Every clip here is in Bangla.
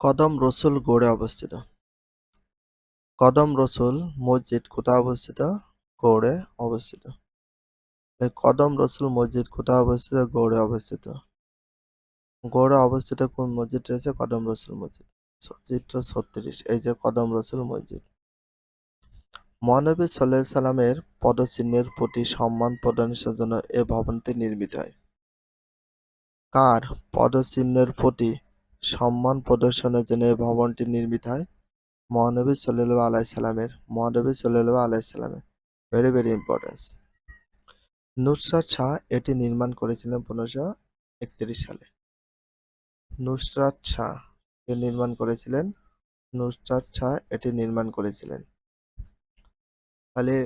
কদম রসুল গড়ে অবস্থিত। কদম রসুল মসজিদ কোথায় অবস্থিত? গৌড়ে অবস্থিত। কদম রসুল মসজিদ কোথায় অবস্থিত? গৌড়ে অবস্থিত। গৌড়ে অবস্থিত কোন মসজিদ রয়েছে? কদম রসুল মসজিদ। চিত্র ছত্রিশ, এই যে কদম রসুল মসজিদ। মহানবী সাল্লাহ সাল্লামের পদচিহ্নের প্রতি সম্মান প্রদানের জন্য এ ভবনটি নির্মিত হয়। কার? পদচিহ্নের প্রতি সম্মান প্রদর্শনের জন্য এই ভবনটি নির্মিত হয়। মহানবী সাল্লাল্লাহু আলাইহি সাল্লামের, মহানবী সাল্লাল্লাহু আলাইহি সাল্লামের। Very very importance Nusrat Shah এটি নির্মাণ করেছিলেন পনেরোশো একত্রিশ সালে। নুসরাত শাহ এ নির্মাণ করেছিলেন, নুসরাত শাহ এটি নির্মাণ করেছিলেন। তাহলে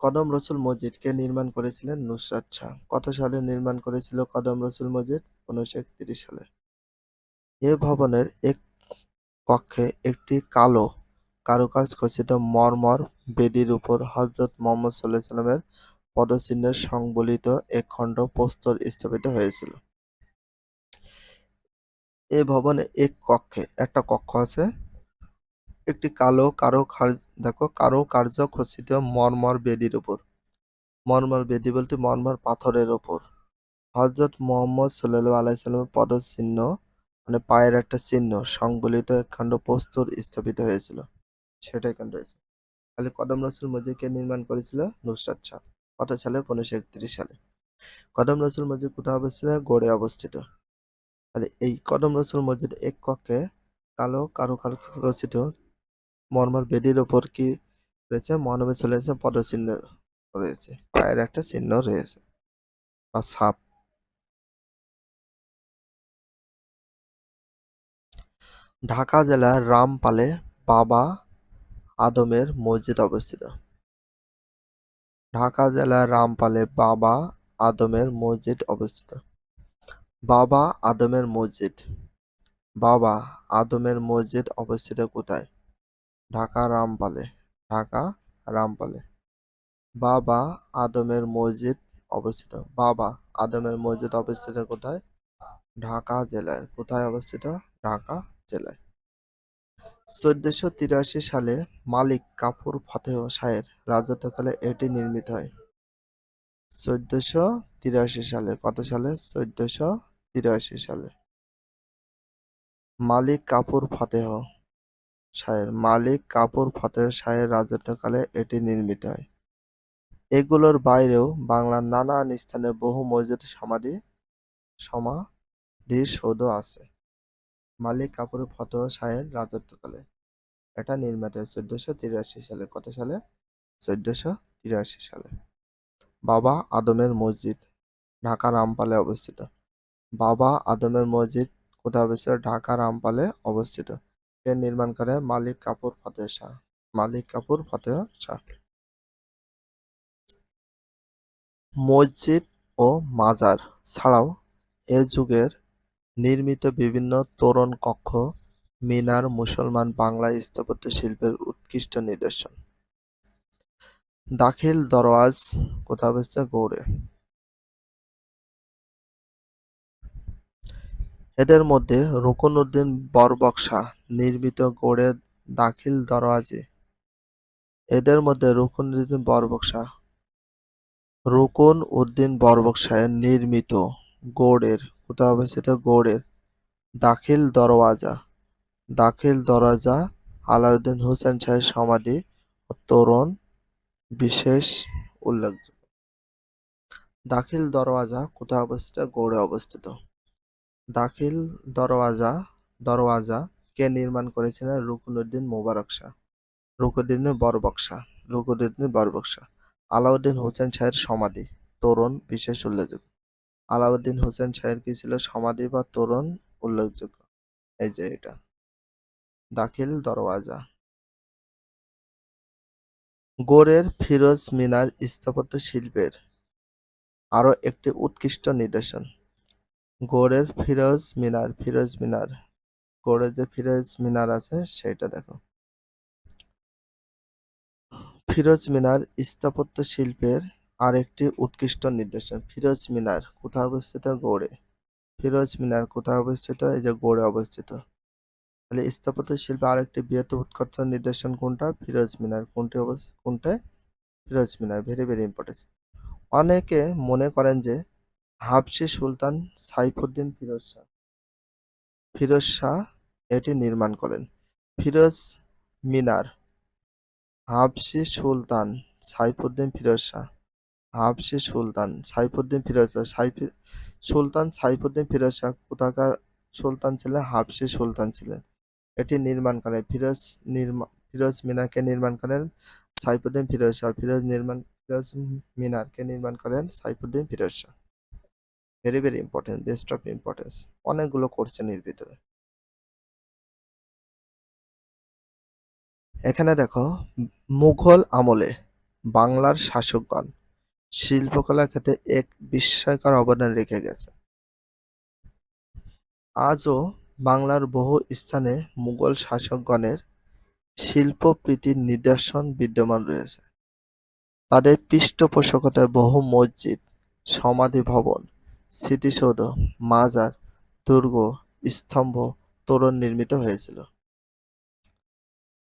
কদম রসুল মসজিদকে নির্মাণ করেছিলেন নুসরাত শাহ। কত সালে নির্মাণ করেছিল কদম রসুল মসজিদ একত্রিশ সালে। এ ভবনের এক কক্ষে একটি কালো কারুকাজ খচিত মরমর বেদির উপর হজরত মোহাম্মদ সাল্লাহ সাল্লামের পদচিহ্নের সংবলিত এক খণ্ড প্রস্তর স্থাপিত হয়েছিল। এ ভবনে এক কক্ষে, একটা কক্ষ আছে, একটি কালো কারও দেখো কারও কার্য খচিত মরমর বেদির উপর। মরমর বেদি বলতে মরমর পাথরের ওপর হজরত মোহাম্মদ সাল্লাহ আলাইসাল্লামের পদচিহ্ন মানে পায়ের একটা চিহ্ন সংবলিত একখণ্ড প্রস্তর স্থাপিত হয়েছিল। সেটা এখানে রয়েছে। তাহলে কদম রসুল মসজিদকে নির্মাণ করেছিল নুসরাত শাহ কত সালে পনেরোশো একত্রিশ সালে। কদম রসুল মসজিদ কোথায় অবস্থিত? গড়ে অবস্থিত। তাহলে এই কদম রসুল মসজিদ এক কক্ষে কালো কারুকার্য রচিত মর্মর বেদির ওপর কি রয়েছে? মহানবী চলেছে পদচিহ্ন রয়েছে। পায়ের একটা চিহ্ন রয়েছে। বা সাপ ঢাকা জেলার রামপালে বাবা আদমের মসজিদ অবস্থিত। ঢাকা জেলার রামপালে বাবা আদমের মসজিদ অবস্থিত। বাবা আদমের মসজিদ। বাবা আদমের মসজিদ অবস্থিত কোথায়? ঢাকা রামপালে। ঢাকা রামপালে। বাবা আদমের মসজিদ অবস্থিত। বাবা আদমের মসজিদ অবস্থিত কোথায়? ঢাকা জেলায়। কোথায় অবস্থিত? ঢাকা জেলায়। চোদ্দশো তিরাশি সালে মালিক কাপুর ফতেহ শাহের রাজত্বকালে এটি নির্মিত হয়। চোদ্দশো তিরাশি সালে, কত সালে? চোদ্দশো তিরাশি সালে। মালিক কাপুর ফতেহ শাহের, মালিক কাপুর ফতেহ শাহের রাজত্বকালে এটি নির্মিত হয়। এগুলোর বাইরেও বাংলার নানান স্থানে বহু মসজিদ সমাধি সমাধিসৌধ আছে। মালিক কাপুর ফতেহ শাহের রাজত্বকালে। এটা নির্মিত চোদ্দশো তিরাশি সালে। কত সালে? চোদ্দশো তিরাশি সালে। বাবা আদমের মসজিদ, ঢাকা রামপালে অবস্থিত। বাবা আদমের মসজিদ কোথায় অবস্থিত? ঢাকা রামপালে অবস্থিত। এর নির্মাণ করে মালিক কাপুর ফতেহ শাহ। মালিক কাপুর ফতেহ শাহ। মসজিদ ও মাজার ছাড়াও এ যুগের নির্মিত বিভিন্ন তোরণ কক্ষ, মিনার, মুসলমান বাংলা স্থাপত্য শিল্পের উৎকৃষ্ট নিদর্শন। দাখিল দরওয়াজ কোথায় অবস্থিত গৌড়ে। এদের মধ্যে রুকন উদ্দিন বরবক্সা নির্মিত গৌড়ের দাখিল দরওয়াজে। এদের মধ্যে রুকন উদ্দিন বরবক্সা রুকন উদ্দিন বরবক্সায় নির্মিত গৌড়ের কোথায় অবস্থিত গৌড়ের। দাখিল দরওয়াজা। দাখিল দরওয়াজা, আলাউদ্দিন হোসেন শাহের সমাধি তোরণ বিশেষ উল্লেখযোগ্য। দাখিল দরওয়াজা কোথায় অবস্থিত? গৌড়ে অবস্থিত। দাখিল দরওয়াজা দরওয়াজা কে নির্মাণ করেছিলেন? রুকনুদ্দিন মোবারক শাহ। রুকুদ্দিন বরবক্সা রুকুদ্দিন বরবক্সা আলাউদ্দিন হোসেন শাহের সমাধি, তোরণ বিশেষ উল্লেখযোগ্য। আলাউদ্দিন হোসেন শাহের কি ছিল? সমাধি বা তোরণ? উল্লেখযোগ্য। এই যে এটা। দাখিল দরওয়াজা। গোরের ফিরোজ মিনার স্থাপত্য শিল্পের আরও একটি উৎকৃষ্ট নিদর্শন। গোরের ফিরোজ মিনার ফিরোজ মিনার। গোরের যে ফিরোজ মিনার আছে, সেটা দেখো। ফিরোজ মিনার স্থাপত্য শিল্পের আরেকটি উৎকৃষ্ট নিদর্শন ফিরোজ মিনার, কোথায় অবস্থিত? গৌড়ে। ফিরোজ মিনার, কোথায় অবস্থিত? এই যে গৌড়ে অবস্থিত। তাহলে স্থাপত্য শিল্পে আরেকটি বৃহত্তম উৎকর্ষ নিদর্শন কোনটা? ফিরোজ মিনার। কোনটি অবস্থা, কোনটা? Firoz Minar. Very very important অনেকে মনে করেন যে হাবশি সুলতান সাইফুদ্দিন ফিরোজ শাহ। ফিরোজ শাহ এটি নির্মাণ করেন। ফিরোজ মিনার হাবশি সুলতান সাইফুদ্দিন ফিরোজ শাহ। হাবশি সুলতান, সাইফুদ্দিন ফিরোজ শাহ সাইফি, সুলতান সাইফুদ্দিন ফিরোজ শাহ কোথাকার সুলতান ছিলেন? হাবশি সুলতান ছিলেন। এটি নির্মাণ করেন ফিরোজ নির্মাণ ফিরোজ মিনারকে নির্মাণ করেন সাইফুদ্দিন ফিরোজ। শাহ ফিরোজ নির্মাণ, ফিরোজ মিনারকে নির্মাণ করেন Saifuddin Firoz. Shah very very important best of importance অনেকগুলো কোর্সেন এর ভিতরে। এখানে দেখো, মুঘল আমলে বাংলার শাসকগণ শিল্পকলা ক্ষেত্রে এক বিস্ময়কর অবদান রেখে গেছে। আজও বাংলার বহু স্থানে মুঘল শাসকগণের শিল্পপ্রীতির নিদর্শন বিদ্যমান রয়েছে। তাদের পৃষ্ঠপোষকতায় বহু মসজিদ, সমাধি ভবন, স্মৃতিসৌধ, মাজার, দুর্গ, স্তম্ভ, তোরণ নির্মিত হয়েছিল।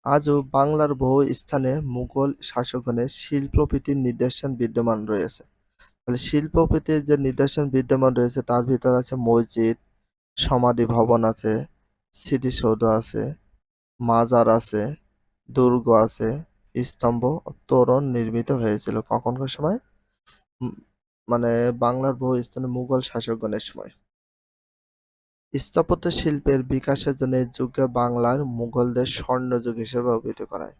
আজও বাংলার বহু স্থানে মুঘল শাসকগণের শিল্পপ্রীতির নিদর্শন বিদ্যমান রয়েছে। তাহলে শিল্পপ্রীতির যে নিদর্শন বিদ্যমান রয়েছে, তার ভিতর আছে মসজিদ, সমাধি ভবন আছে, স্মৃতিসৌধ আছে, মাজার আছে, দুর্গ আছে, স্তম্ভ, তোরণ নির্মিত হয়েছিল কখনকার সময়? মানে বাংলার বহু স্থানে মুঘল শাসকগণের সময়। স্থাপত্য শিল্পের বিকাশের জন্য এই যুগে বাংলার মুঘলদের স্বর্ণযুগ হিসেবে অভিহিত করা হয়।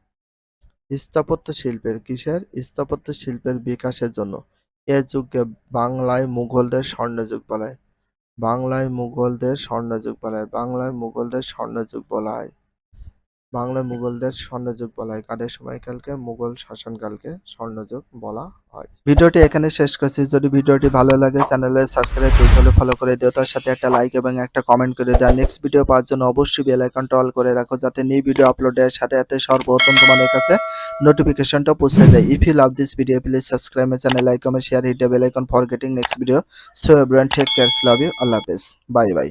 স্থাপত্য শিল্পের কিসের? স্থাপত্য শিল্পের বিকাশের জন্য এ যুগে বাংলায় মুঘলদের স্বর্ণযুগ বলা হয়। বাংলায় মুঘলদের স্বর্ণযুগ বলা হয়। বাংলায় মুঘলদের স্বর্ণযুগ বলা হয়। বাংলায় মুঘলদের স্বর্ণযুগ বলা হয়। কাদের সময়কালকে? মুঘল শাসনকালকে স্বর্ণযুগ বলা হয়। ভিডিওটি এখানে শেষ করছি। যদি ভিডিওটি ভালো লাগে চ্যানেলে সাবস্ক্রাইব করতে হলে ফলো করে দিও। তার সাথে একটা লাইক এবং একটা কমেন্ট করে দেওয়া নেক্সট ভিডিও পাওয়ার জন্য অবশ্যই বেল আইকনটা অল করে রাখো, যাতে নিউ ভিডিও আপলোডের সাথে সাথে সর্বপ্রথম তোমাদের কাছে নোটিফিকেশনটা পৌঁছে যায়। If you love this video please subscribe my channel like comment share hit bell icon for getting next video so everyone take cares love you আল্লাহ হাফেজ বাই বাই